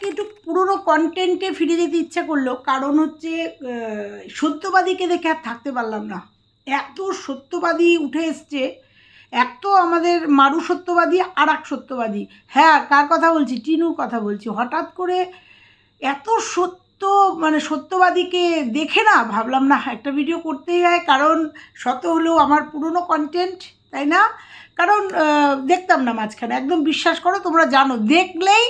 আজকে একটু পুরোনো কন্টেন্টে ফিরে যেতে ইচ্ছা করল, কারণ হচ্ছে সত্যবাদীকে দেখে আর থাকতে পারলাম না। এত সত্যবাদী উঠে এসছে, এক তো আমাদের মারু সত্যবাদী আর এক সত্যবাদী। হ্যাঁ কার কথা বলছি? টিনুর কথা বলছি। হঠাৎ করে এত সত্য মানে সত্যবাদীকে দেখে না, ভাবলাম না, একটা ভিডিও করতেই হয়, কারণ শত হলেও আমার পুরনো কন্টেন্ট তাই না? কারণ দেখতাম না মাঝখানে। একদম বিশ্বাস করো, তোমরা জানো, দেখলেই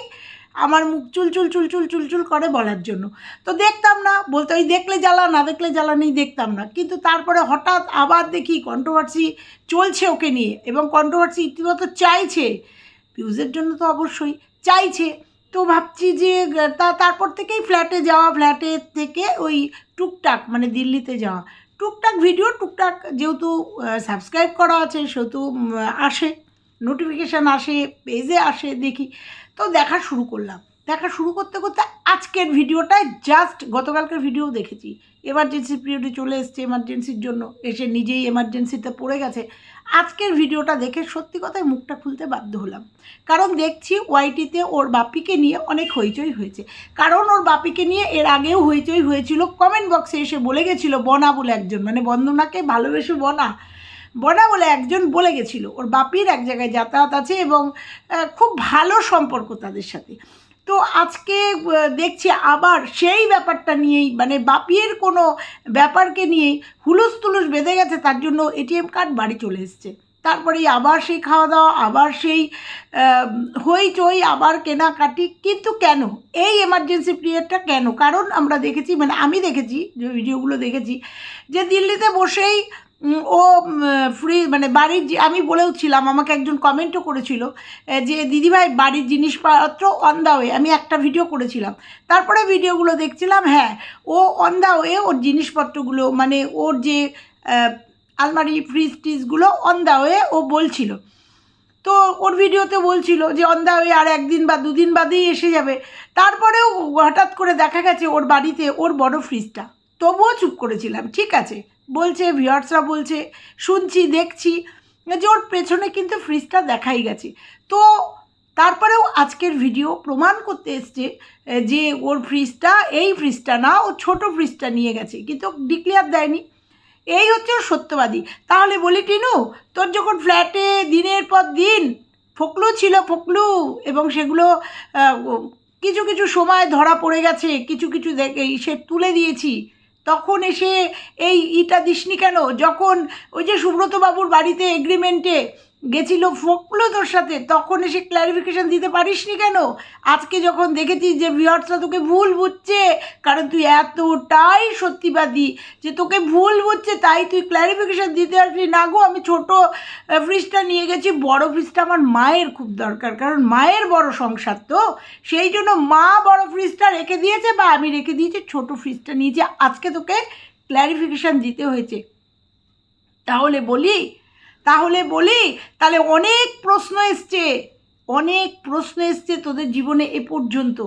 আমার মুখ চুল চুল চুল চুল চুল চুল করে বলার জন্য। তো দেখতাম না, বলতে ওই দেখলে জ্বালা, না দেখলে জ্বালা নেই, দেখতাম না। কিন্তু তারপরে হঠাৎ আবার দেখি কন্ট্রোভার্সি চলছে ওকে নিয়ে এবং কন্ট্রোভার্সি ইতিমধ্যে চাইছে। ভিউজের জন্য তো অবশ্যই চাইছে। তো ভাবছি যে, তা, তারপর থেকেই ফ্ল্যাটে যাওয়া ফ্ল্যাটে থেকে ওই টুকটাক মানে দিল্লিতে যাওয়া। টুকটাক ভিডিও টুকটাক যেহেতু সাবস্ক্রাইব করা আছে, সেহেতু আসে। নোটিফিকেশান আসে পেজে আসে, দেখি। তো দেখা শুরু করলাম। দেখা শুরু করতে করতে আজকের ভিডিওটায় জাস্ট গতকালকের ভিডিও দেখেছি। এমার্জেন্সি পিরিয়ডে চলে এসছে এমার্জেন্সির জন্য। এসে নিজেই এমার্জেন্সিতে পড়ে গেছে। আজকের ভিডিওটা দেখে সত্যি কথায় মুখটা খুলতে বাধ্য হলাম। কারণ দেখছি ওয়াইটিতে ওর বাপিকে নিয়ে অনেক হইচই হয়েছে। কারণ ওর বাপিকে নিয়ে এর আগেও হইচই হয়েছিল। কমেন্ট বক্সে এসে বলে গেছিল, বনা বলে একজন। মানে বন্দনাকে ভালোবেসে বনা। বনা বলে একজন বলে গেছিল। ওর বাপির এক জায়গায় যাতায়াত আছে এবং খুব ভালো সম্পর্ক তাদের সাথে। তো আজকে দেখছি আবার সেই ব্যাপারটা নিয়েই মানে বাপির কোনো ব্যাপারকে নিয়েই হুলুস তুলুস বেঁধে গেছে, তার জন্য এটিএম কার্ড বাড়ি চলে এসছে। তারপরেই আবার সেই খাওয়া দাওয়া আবার সেই হইচই, আবার কেনাকাটি, কিন্তু কেন? এই এমার্জেন্সি পিরিয়ডটা কেন? কারণ আমরা দেখেছি মানে আমি দেখেছি, যে ভিডিওগুলো দেখেছি, যে দিল্লিতে বসেই ও ফ্রি মানে বাড়ির আমি বলেও ছিলাম আমাকে একজন কমেন্টও করেছিল যে, দিদিভাই, বাড়ির জিনিসপত্র অন দা ওয়ে আমি একটা ভিডিও করেছিলাম। তারপরে ভিডিওগুলো দেখছিলাম হ্যাঁ ও অন দা ওয়ে ওর জিনিসপত্রগুলো মানে ওর যে আলমারি ফ্রিজ টিজগুলো অন দা ওয়ে ও বলছিল। তো ওর ভিডিওতে বলছিল যে অন দা ওয়ে আর একদিন বা দুদিন বাদেই এসে যাবে। তারপরেও হঠাৎ করে দেখা গেছে ওর বাড়িতে ওর বড় ফ্রিজটা তবুও চুপ করেছিলাম, ঠিক আছে। বলছে, ভিওয়ার্সরা বলছে, শুনছি, দেখছি। যে ওর পেছনে কিন্তু ফ্রিজটা দেখাই গেছে। তো তারপরেও আজকের ভিডিও প্রমাণ করতে এসছে যে ওর ফ্রিজটা, এই ফ্রিজটা না, ও ছোট ফ্রিজটা নিয়ে গেছে, কিন্তু ডিক্লেয়ার দেয়নি। এই হচ্ছে ওর সত্যবাদী। তাহলে বলি, টিনু, তোর যখন ফ্ল্যাটে দিনের পর দিন ফকলু ছিল, ফকলু, এবং সেগুলো কিছু কিছু সময় ধরা পড়ে গেছে, কিছু কিছু দেখে সে তুলে দিয়েছি তখন এসে এই ইটা দিসনি কেন? যখন ওই যে সুব্রতবাবুর বাড়িতে এগ্রিমেন্টে গেছিল ফকলো তোর সাথে, তখন এসে ক্ল্যারিফিকেশন দিতে পারিসনি কেন? আজকে যখন দেখেছিস যে ভিওয়ার্সরা তোকে ভুল বুঝছে, কারণ তুই এতটাই সত্যিবাদী যে তোকে ভুল বুঝছে, তাই তুই ক্ল্যারিফিকেশন দিতে আসবি না গো, আমি ছোট ফ্রিজটা নিয়ে গেছি, বড় ফ্রিজটা আমার মায়ের খুব দরকার, কারণ মায়ের বড় সংসার তো। সেই জন্য মা বড় ফ্রিজটা রেখে দিয়েছে বা আমি রেখে দিয়েছি, ছোট ফ্রিজটা নিয়েছি আজকে তোকে ক্ল্যারিফিকেশান দিতে হয়েছে। তাহলে বলি তাহলে বলি, তাহলে অনেক প্রশ্ন এসছে, অনেক প্রশ্ন এসছে তোদের জীবনে এ পর্যন্ত।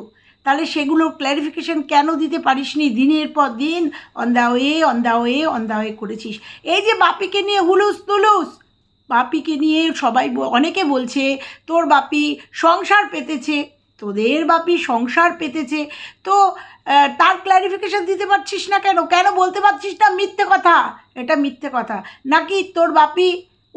তাহলে সেগুলোর ক্ল্যারিফিকেশন কেন দিতে পারিসনি দিনের পর দিন? On the way on the way on way করেছিস। এই যে বাপিকে নিয়ে হুলুস তুলুস, বাপিকে নিয়ে সবাই অনেকে বলছে, তোর বাপি সংসার পেতেছে, তোদের বাপি সংসার পেতেছে, তো তার ক্ল্যারিফিকেশন দিতে পারছিস না কেন? কেন বলতে পারছিস না মিথ্যে কথা? এটা মিথ্যে কথা। নাকি তোর বাপি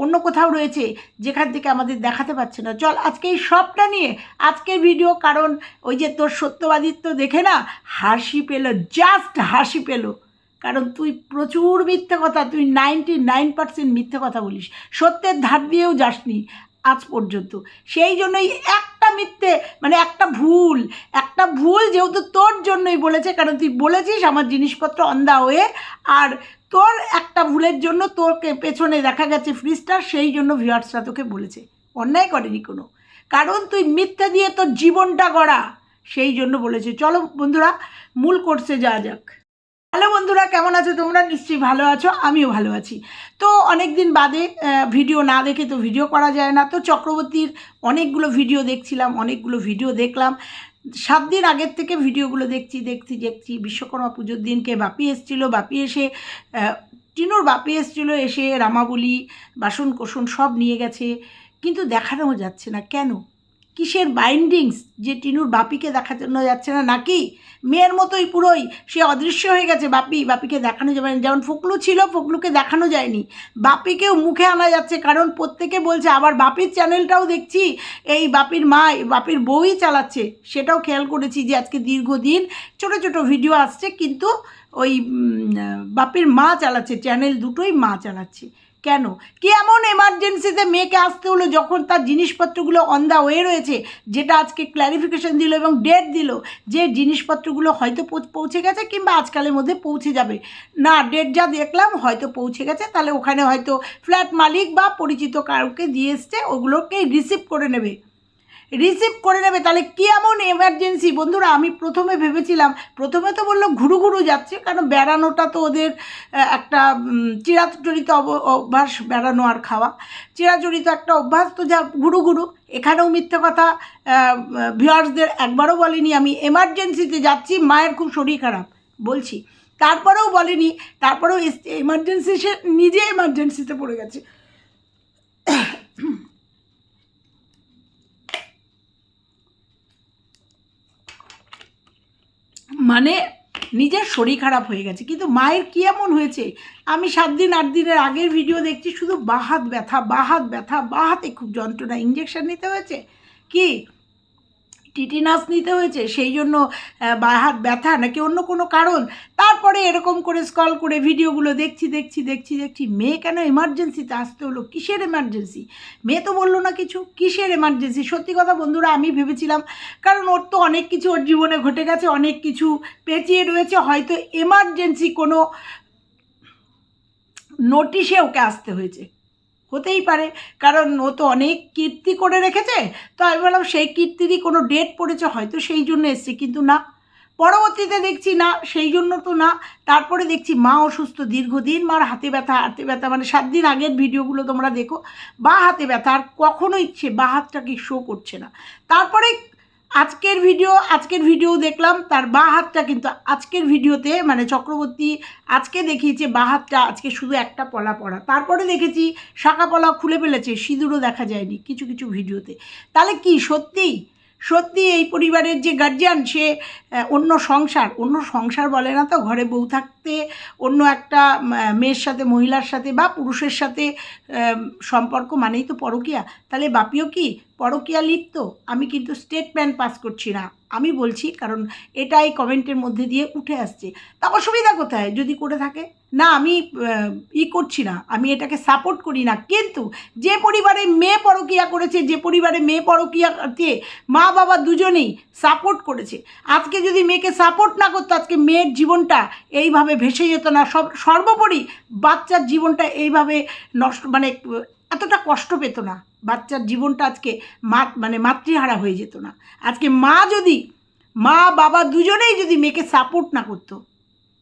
অন্য কোথাও রয়েছে যেখান থেকে আমাদের দেখাতে পারছে না। চল, আজকে এই সবটা নিয়ে, আজকের ভিডিও কারণ ওই যে তোর সত্যবাদিত্ব দেখে না, হাসি পেল জাস্ট হাসি পেল। কারণ তুই প্রচুর মিথ্যে কথা, তুই নাইনটি নাইন পার্সেন্ট মিথ্যে কথা বলিস। সত্যের ধার দিয়েও যাসনি আজ পর্যন্ত। সেই জন্যই একটা মিথ্যে মানে একটা ভুল একটা ভুল যেহেতু তোর জন্যই বলেছে, কারণ তুই বলেছিস আমার জিনিসপত্র অন্ধা হয়ে আর তোর একটা ভুলের জন্য তোরকে পেছনে দেখা গেছে ফ্রিজটা, সেই জন্য ভিউয়ার্সরা তোকে বলেছে। অন্যায় করেনি কোনো। কারণ তুই মিথ্যা দিয়ে তোর জীবনটা গড়া, সেই জন্য বলেছে। চলো বন্ধুরা, মূল কোর্সে যাওয়া যাক। হ্যালো বন্ধুরা, কেমন আছো তোমরা? নিশ্চয়ই ভালো আছো, আমিও ভালো আছি। তো অনেক দিন বাদে ভিডিও না দেখে তো ভিডিও করা যায় না। তো চক্রবর্তীর অনেকগুলো ভিডিও দেখছিলাম, অনেকগুলো ভিডিও দেখলাম। সাত দিন আগের থেকে ভিডিওগুলো দেখছি দেখছি দেখছি। বিশ্বকর্মা পুজোর দিনকে বাপি এসেছিল, বাপি এসে টিনোর বাপি এসেছিল, এসে রামাবলি বাসন কোসন সব নিয়ে গেছে। কিন্তু দেখানো যাচ্ছে না। কেন? কিসের বাইন্ডিংস যে টিনুর বাপিকে দেখানো যাচ্ছে না, নাকি? মেয়ের মতোই পুরোই, সে অদৃশ্য হয়ে গেছে, বাপি, বাপিকে দেখানো যাবে না। যেমন ফুকলু ছিল, ফুকলুকে দেখানো যায়নি। বাপিকেও মুখে আনা যাচ্ছে, কারণ প্রত্যেকে বলছে, আবার বাপির চ্যানেলটাও দেখছি, এই বাপির মা, বাপির বউই চালাচ্ছে। সেটাও খেয়াল করেছি যে আজকে দীর্ঘদিন ছোট ছোট ভিডিও আসছে, কিন্তু ওই বাপির মা চালাচ্ছে চ্যানেল দুটোই মা চালাচ্ছে। কেন? কি এমন এমার্জেন্সিতে মেয়েকে আসতে হলো যখন তার জিনিসপত্রগুলো অন দ্য ওয়ে রয়েছে, যেটা আজকে ক্ল্যারিফিকেশন দিল এবং ডেট দিল, যে জিনিসপত্রগুলো হয়তো পৌঁছে গেছে কিংবা আজকালের মধ্যে পৌঁছে যাবে? না ডেট যা দেখলাম, হয়তো পৌঁছে গেছে, তাহলে ওখানে হয়তো ফ্ল্যাট মালিক বা পরিচিত কাউকে দিয়ে এসছে ওগুলোকে রিসিভ করে নেবে। রিসিভ করে নেবে, তাহলে কি এমন এমার্জেন্সি বন্ধুরা, আমি প্রথমে ভেবেছিলাম, প্রথমে তো বলল ঘুরু ঘুরু যাচ্ছে, কারণ বেড়ানোটা তো ওদের একটা চিরাচরিত অভ্যাস বেড়ানো আর খাওয়া। চিরাচরিত একটা অভ্যাস তো যা, ঘুরু ঘুরু। এখানেও মিথ্যে কথা ভিউয়ার্সদের একবারও বলিনি, আমি এমার্জেন্সিতে যাচ্ছি, মায়ের খুব শরীর খারাপ, বলছি। তারপরেও বলেনি, তারপরেও এমার্জেন্সি সে নিজে এমার্জেন্সিতে পড়ে গেছে। মানে নিজের শরীর খারাপ হয়ে গেছে। কিন্তু মায়ের কী এমন হয়েছে? আমি সাত দিন, আট দিনের আগের ভিডিও দেখছি, শুধু বাহাত ব্যথা বাহাত ব্যথা বাহাতে খুব যন্ত্রণা ইঞ্জেকশন নিতে হয়েছে? কি? টিটিনাস নিতে হয়েছে, সেই জন্য বা হাত ব্যথা নাকি অন্য কোনো কারণ। তারপরে এরকম করে স্কল করে ভিডিওগুলো দেখছি দেখছি দেখছি দেখছি, মেয়ে কেন এমার্জেন্সিতে আসতে হলো? কিসের এমার্জেন্সি মেয়ে তো বলল না কিছু, কিসের এমার্জেন্সি সত্যি কথা বন্ধুরা, আমি ভেবেছিলাম, কারণ ওর তো অনেক কিছু ওর জীবনে ঘটে গেছে, অনেক কিছু পেঁচিয়ে রয়েছে, হয়তো এমার্জেন্সি কোনো নোটিশে ওকে আসতে হয়েছে। হতেই পারে। কারণ ও তো অনেক কীর্তি করে রেখেছে। তো আমি বললাম, সেই কীর্তিরই কোনো ডেট পড়েছে, হয়তো সেই জন্য এসছে, কিন্তু না। পরবর্তীতে দেখছি, না, সেই জন্য তো না। তারপরে দেখছি মা অসুস্থ, দীর্ঘদিন মার হাতে ব্যথা হাতে ব্যথা মানে সাত দিন আগের ভিডিওগুলো তোমরা দেখো। বা হাতে ব্যথা, আর কখনো ইচ্ছে বা হাতটাকে শো করছে না। তারপরে আজকের ভিডিও আজকের ভিডিও দেখলাম, তার বা হাতটা কিন্তু আজকের ভিডিওতে মানে চক্রবর্তী আজকে দেখিয়েছে বা হাতটা, আজকে শুধু একটা পলা পড়া। তারপরে দেখেছি, শাখা পলা খুলে ফেলেছে, সিঁদুরও দেখা যায়নি কিছু কিছু ভিডিওতে। তাহলে কি সত্যিই সত্যি এই পরিবারের যে গার্জিয়ান সে অন্য সংসার অন্য সংসার বলে না তো, ঘরে বউ থাকতে অন্য একটা মেয়ের সাথে, মহিলার সাথে বা পুরুষের সাথে সম্পর্ক মানেই তো পরকীয়া। তাহলে বাপিও কি পরকীয়া লিপ্ত? আমি কিন্তু স্টেটমেন্ট পাস করছি না। আমি বলছি কারণ এটাই কমেন্টের মধ্যে দিয়ে উঠে আসছে। তা অসুবিধা কোথায়? যদি করে থাকে? না, আমি ই করছি না। আমি এটাকে সাপোর্ট করি না। কিন্তু যে পরিবারে মেয়ে পরকীয়া করেছে, যে পরিবারে মেয়ে পরকীয়াতে মা বাবা দুজনেই সাপোর্ট করেছে, আজকে যদি মেয়েকে সাপোর্ট না করতো, আজকে মেয়ের জীবনটা এইভাবে ভেসে যেত না। সব, সর্বোপরি বাচ্চার জীবনটা এইভাবে নষ্ট মানে এতটা কষ্ট পেত না। বাচ্চার জীবনটা আজকে মা মানে মাতৃহারা হয়ে যেত না। আজকে মা যদি, মা, বাবা দুজনেই যদি মেয়েকে সাপোর্ট না করতো,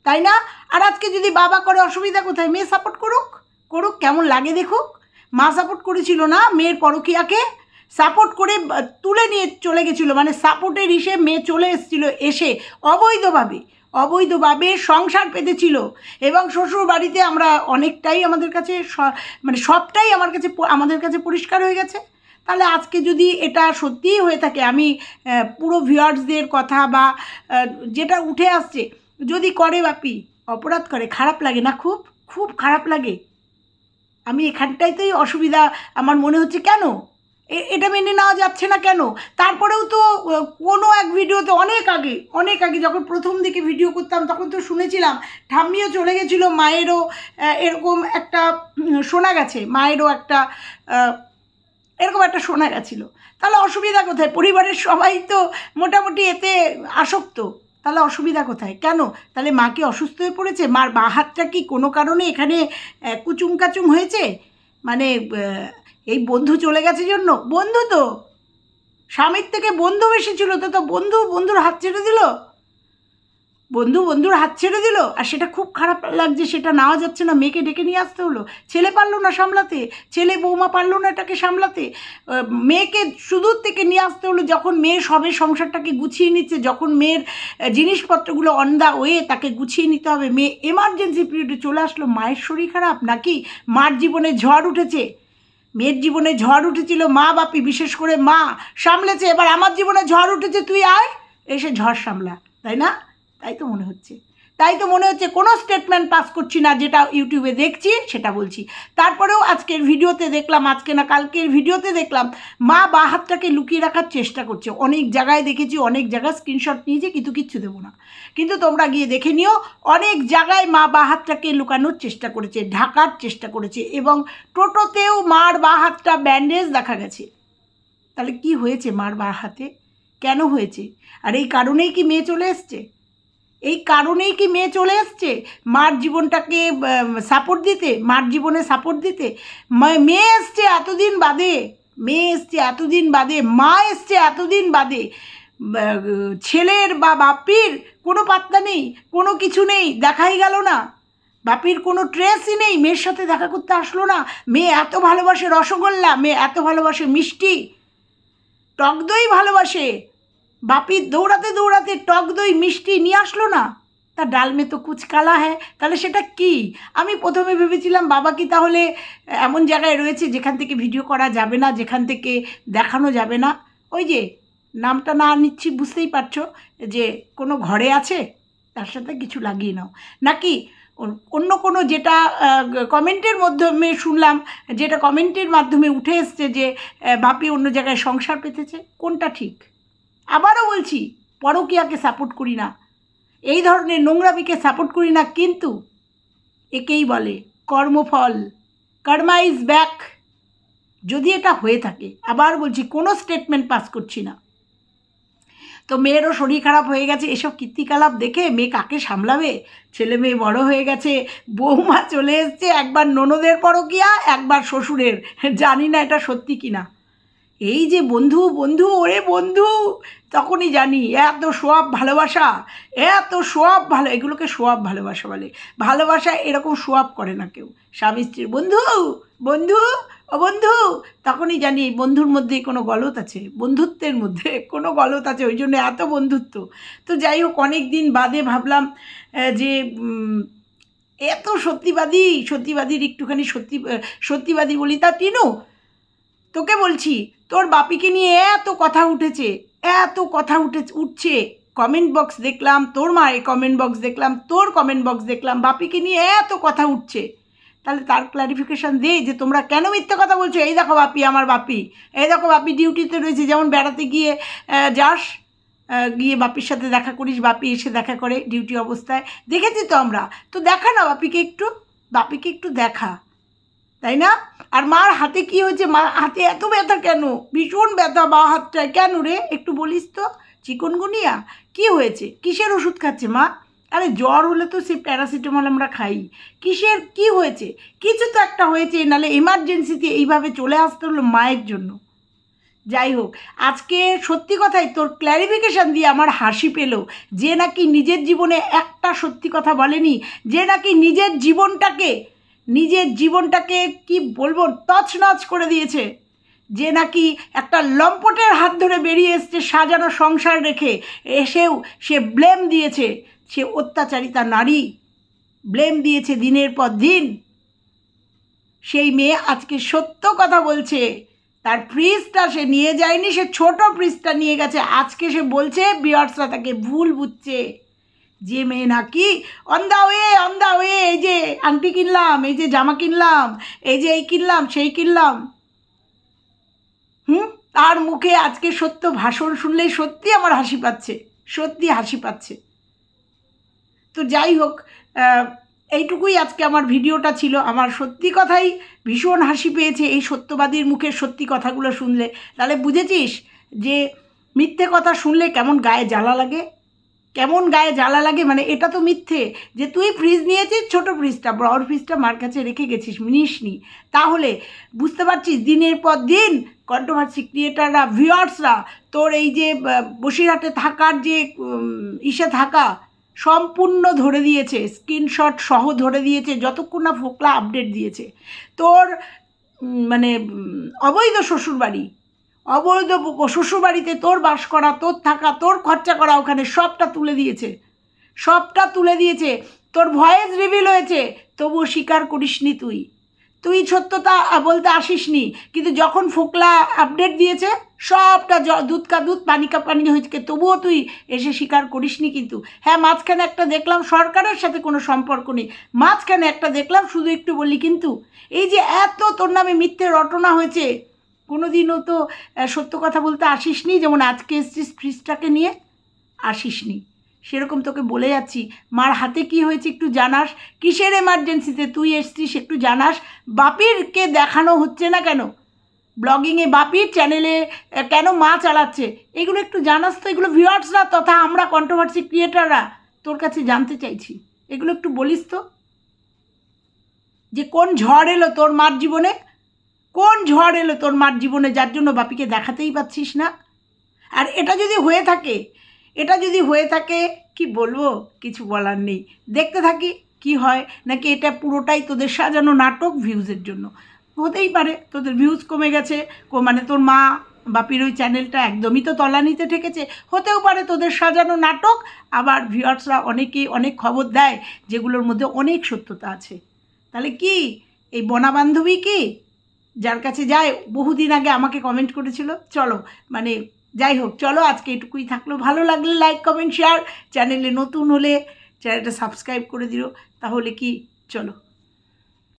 তাই না? আর আজকে যদি বাবা করে অসুবিধা কোথায়? মেয়ে সাপোর্ট করুক করুক, কেমন লাগে দেখুক। মা সাপোর্ট করেছিল না মেয়ের পরকীয়াকে। সাপোর্ট করে তুলে নিয়ে চলে গেছিল। মানে সাপোর্টের হিসেবে মেয়ে চলে এসেছিল এসে অবৈধভাবে। অবৈধভাবে সংসার পেতেছিল এবং শ্বশুর বাড়িতে আমরা অনেকটাই আমাদের কাছে মানে সবটাই আমার কাছে আমাদের কাছে পরিষ্কার হয়ে গেছে। তাহলে আজকে যদি এটা সত্যিই হয়ে থাকে, আমি পুরো ভিউয়ার্সদের কথা বা যেটা উঠে আসছে, যদি করে বাপি, অপরাধ করে, খারাপ লাগে না খুব খুব খারাপ লাগে। আমি এখানটাইতেই অসুবিধা, আমার মনে হচ্ছে কেন? এটা মেনে নেওয়া যাচ্ছে না কেন? তারপরেও তো কোনো এক ভিডিওতে অনেক আগে অনেক আগে যখন প্রথম দিকে ভিডিও করতাম, তখন তো শুনেছিলাম, ঠাম্মিও চলে গেছিল, মায়েরও এরকম একটা শোনা গেছে, মায়েরও একটা এরকম একটা শোনা গেছিল। তাহলে অসুবিধা কোথায়? পরিবারের সবাই তো মোটামুটি এতে আসক্ত। তাহলে অসুবিধা কোথায়? কেন? তাহলে মাকে অসুস্থ হয়ে পড়েছে? মার বা হাতটা কি কোনো কারণে এখানে কুচুম কাচুম হয়েছে? মানে এই বন্ধু চলে গেছে জন্য? বন্ধু তো। স্বামীর থেকে বন্ধু বেশি ছিল তো তো বন্ধু বন্ধুর হাত ছেড়ে দিল। বন্ধু বন্ধুর হাত ছেড়ে দিল। আর সেটা খুব খারাপ লাগছে, সেটা নেওয়া যাচ্ছে না। মেয়েকে ডেকে নিয়ে আসতে হলো। ছেলে পারল না সামলাতে। ছেলে বৌমা পারল না এটাকে সামলাতে। মেয়েকে সুদূর থেকে নিয়ে আসতে হলো। যখন মেয়ে সবে সংসারটাকে গুছিয়ে নিচ্ছে, যখন মেয়ের জিনিসপত্রগুলো অন দা ওয়ে তাকে গুছিয়ে নিতে হবে। মেয়ে এমার্জেন্সি পিরিয়ডে চলে আসলো। মায়ের শরীর খারাপ নাকি? মার জীবনে ঝড় উঠেছে। মেয়ের জীবনে ঝড় উঠেছিল, মা বাপি, বিশেষ করে মা সামলেছে, এবার আমার জীবনে ঝড় উঠেছে, তুই আয়। এসে ঝড় সামলা, তাই না? তাই তো মনে হচ্ছে। তাই তো মনে হচ্ছে কোনো স্টেটমেন্ট পাস করছি না, যেটা ইউটিউবে দেখছি, সেটা বলছি। তারপরেও আজকের ভিডিওতে দেখলাম, আজকে না কালকের ভিডিওতে দেখলাম, মা বা হাতটাকে লুকিয়ে রাখার চেষ্টা করছে। অনেক জায়গায় দেখেছি, অনেক জায়গায় স্ক্রিনশট নিয়েছে, কিন্তু কিচ্ছু দেবো না। কিন্তু তোমরা গিয়ে দেখে নিও, অনেক জায়গায় মা বা হাতটাকে লুকানোর চেষ্টা করেছে, ঢাকার চেষ্টা করেছে, এবং টোটোতেও মার বা হাতটা ব্যান্ডেজ দেখা গেছে। তাহলে কি হয়েছে মার বা হাতে কেন হয়েছে? আর এই কারণেই কি মেয়ে চলে এসছে? এই কারণেই কি মেয়ে চলে এসছে? মার জীবনটাকে সাপোর্ট দিতে, মার জীবনে সাপোর্ট দিতে? মেয়ে এসছে এতদিন বাদে, মেয়ে এসছে এতদিন বাদে, মা এসছে এতদিন বাদে। ছেলের বা বাপির কোনো পাত্তা নেই, কোনো কিছু নেই, দেখাই গেল না। বাপির কোনো ট্রেসই নেই, মেয়ের সাথে দেখা করতে আসলো না। মেয়ে এত ভালোবাসে রসগোল্লা, মেয়ে এত ভালোবাসে মিষ্টি। টক দই ভালোবাসে। বাপির দৌড়াতে দৌড়াতে টক দই মিষ্টি নিয়ে আসলো না? তা ডাল মে তো কুচ কালা হ্যাঁ তাহলে সেটা কি? আমি প্রথমে ভেবেছিলাম বাবা কি তাহলে এমন জায়গায় রয়েছে যেখান থেকে ভিডিও করা যাবে না, যেখান থেকে দেখানো যাবে না? ওই যে নামটা না নিচ্ছি, বুঝতেই পারছ যে কোনো ঘরে আছে? তার সাথে কিছু লাগিয়ে নাও। নাকি অন- অন্য কোনো যেটা কমেন্টের মাধ্যমে শুনলাম, যেটা কমেন্টের মাধ্যমে উঠে এসছে যে বাপি অন্য জায়গায় সংসার পেতেছে, কোনটা ঠিক? আবারও বলছি, পরকীয়াকে সাপোর্ট করি না। এই ধরনের নোংরামিকে সাপোর্ট করি না, কিন্তু একেই বলে কর্মফল। কর্মা ইজ ব্যাক যদি এটা হয়ে থাকে, আবার বলছি, কোনো স্টেটমেন্ট পাস করছি না। তো মেয়েরও শরীর খারাপ হয়ে গেছে, এসব কীর্তিকলাপ দেখে মেয়ে কাকে সামলাবে? ছেলে মেয়ে বড় হয়ে গেছে, বৌমা চলে এসছে, একবার ননদের পরকিয়া, একবার শ্বশুরের। জানি না এটা সত্যি কি না এই যে বন্ধু বন্ধু, ওরে বন্ধু, তখনই জানি এত সোয়াব ভালোবাসা, এত সোয়াব ভালো, এগুলোকে সোয়াব ভালোবাসা বলে। ভালোবাসা এরকম সোয়াব করে না কেউ। স্বামী, স্ত্রীর বন্ধু বন্ধু, ও বন্ধু, তখনই জানি এই বন্ধুর মধ্যে কোনো গলত আছে, বন্ধুত্বের মধ্যে কোনো গলত আছে, ওই জন্য এত বন্ধুত্ব। তো যাই হোক অনেক দিন বাদে ভাবলাম যে এত সত্যিবাদী, সত্যিবাদীর একটুখানি সত্যি সত্যিবাদী বলি। তা টিনু, তোকে বলছি তোর বাপিকে নিয়ে এত কথা উঠেছে, এত কথা উঠে উঠছে। কমেন্ট বক্স দেখলাম, তোর মায়ের কমেন্ট বক্স দেখলাম, তোর কমেন্ট বক্স দেখলাম, বাপিকে নিয়ে এত কথা উঠছে। তাহলে তার ক্লারিফিকেশান দে যে তোমরা কেন মিথ্যে কথা বলছো? এই দেখো বাপি, আমার বাপি। এই দেখো বাপি ডিউটিতে রয়েছে, যেমন বেড়াতে গিয়ে যাস গিয়ে বাপির সাথে দেখা করিস, বাপি এসে দেখা করে ডিউটি অবস্থায়। দেখেছি তো আমরা। তো দেখা না বাপিকে একটু? বাপিকে একটু দেখা। তাই না? আর মার হাতে কি হয়েছে? মা হাতে এত ব্যথা কেন? ভীষণ ব্যথা বা হাতটায় কেন রে? একটু বলিস তো। চিকনগুনিয়া? কি হয়েছে? কিসের ওষুধ খাচ্ছে মা? আরে জ্বর হলে তো সে প্যারাসিটামল আমরা খাই। কিসের কি হয়েছে? কিছু তো একটা হয়েছে নাহলে এমার্জেন্সিতে এইভাবে চলে আসতে হলো মায়ের জন্য। যাই হোক, আজকে সত্যি কথাই তোর ক্ল্যারিফিকেশান দিয়ে আমার হাসি পেল যে নাকি নিজের জীবনে একটা সত্যি কথা বলেনি, যে নাকি নিজের জীবনটাকে নিজের জীবনটাকে কি বলব, তছনছ করে দিয়েছে। যে নাকি একটা লম্পটের হাত ধরে বেরিয়ে এসছে সাজানো সংসার রেখে। এসেও সে ব্লেম দিয়েছে, সে অত্যাচারিতা নারী। ব্লেম দিয়েছে দিনের পর দিন। সেই মেয়ে আজকে সত্য কথা বলছে। তার ফ্রিজটা সে নিয়ে যায়নি, সে ছোট ফ্রিজটা নিয়ে গেছে। আজকে সে বলছে বিয়ার্সরা তাকে ভুল বুঝছে। যে মেয়ে নাকি on the way on the way এই যে আংটি কিনলাম, এই যে জামা কিনলাম, এই যে এই কিনলাম, সেই কিনলাম। হুম? তার মুখে আজকে সত্য ভাষণ শুনলেই সত্যি আমার হাসি পাচ্ছে, সত্যি হাসি পাচ্ছে। তো যাই হোক এইটুকুই আজকে আমার ভিডিওটা ছিল। আমার সত্যি কথাই ভীষণ হাসি পেয়েছে এই সত্যবাদীর মুখে সত্যি কথাগুলো শুনলে। তাহলে বুঝেছিস যে মিথ্যে কথা শুনলে কেমন গায়ে জ্বালা লাগে? কেমন গায়ে জ্বালা লাগে মানে এটা তো মিথ্যে। যে তুই ফ্রিজ নিয়েছিস, ছোট ফ্রিজটা বড় ফ্রিজটা মার কাছে রেখে গেছিস, নিসনি। তাহলে বুঝতে পারছিস, দিনের পর দিন কন্ট্রোভার্সি ক্রিয়েটাররা ভিউয়ার্সরা তোর এই যে বসিরহাটে থাকার যে ইসে থাকা, সম্পূর্ণ ধরে দিয়েছে স্ক্রিনশট সহ ধরে দিয়েছে, যতক্ষণ না ফোকলা আপডেট দিয়েছে। তোর মানে অবৈধ শ্বশুরবাড়ি অবৈধ শ্বশুরবাড়িতে তোর বাস করা, তোর থাকা, তোর খরচা করা ওখানে সবটা তুলে দিয়েছে। সবটা তুলে দিয়েছে। তোর ভয়েস রিভিল হয়েছে। তবুও স্বীকার করিসনি তুই। তুই সত্যতা বলতে আসিসনি, কিন্তু যখন ফোকলা আপডেট দিয়েছে, সবটা দুধ কা দুধ, পানি কা পানি হয়েছে। তবুও তুই এসে স্বীকার করিসনি কিন্তু। হ্যাঁ মাঝখানে একটা দেখলাম সরকারের সাথে কোনো সম্পর্ক নেই। মাঝখানে একটা দেখলাম শুধু একটু বললি কিন্তু, এই যে এত তোর নামে মিথ্যে রটনা হয়েছে কোনো দিনও তো সত্য কথা বলতে আসিসনি? যেমন আজকে এসছিস ফ্রিজটাকে নিয়ে? আসিসনি। সেরকম তোকে বলে যাচ্ছি। মার হাতে কি হয়েছে একটু জানাস। কিসের এমার্জেন্সিতে তুই এসছিস একটু জানাস। বাপিরকে দেখানো হচ্ছে না কেন? ব্লগিংয়ে বাপির চ্যানেলে কেন মা চালাচ্ছে? এগুলো একটু জানাস তো। এগুলো ভিউয়ার্সরা তথা আমরা কন্ট্রোভার্সি ক্রিয়েটাররা তোর কাছে জানতে চাইছি। এগুলো একটু বলিস তো। যে কোন ঝড় এলো তোর মার জীবনে? কোন ঝড় এলো তোর মার জীবনে? যার জন্য বাপিকে দেখাতেই পাচ্ছিস না। আর এটা যদি হয়ে থাকে, এটা যদি হয়ে থাকে, কি বলব? কিছু বলার নেই। দেখতে থাকি কি হয়, নাকি এটা পুরোটাই তোদের সাজানো নাটক ভিউজের জন্য? হতেই পারে, তোদের ভিউজ কমে গেছে মানে তোর মা, বাপির ওই চ্যানেলটা একদমই তো তলানিতে ঠেকেছে। হতেও পারে তোদের সাজানো নাটক, আবার ভিউয়ার্সরা অনেকেই অনেক খবর দেয়, যেগুলোর মধ্যে অনেক সত্যতা আছে। তাহলে কি? এই বনা বান্ধবী কি? যার কাছে যায়, বহুদিন আগে আমাকে কমেন্ট করেছিল, চলো মানে যাই হোক, চলো, আজকে এটুকুই থাকল। ভালো লাগলে লাইক কমেন্ট শেয়ার চ্যানেলে নতুন হলে চ্যানেলটা সাবস্ক্রাইব করে দিও। তাহলে কি? চলো।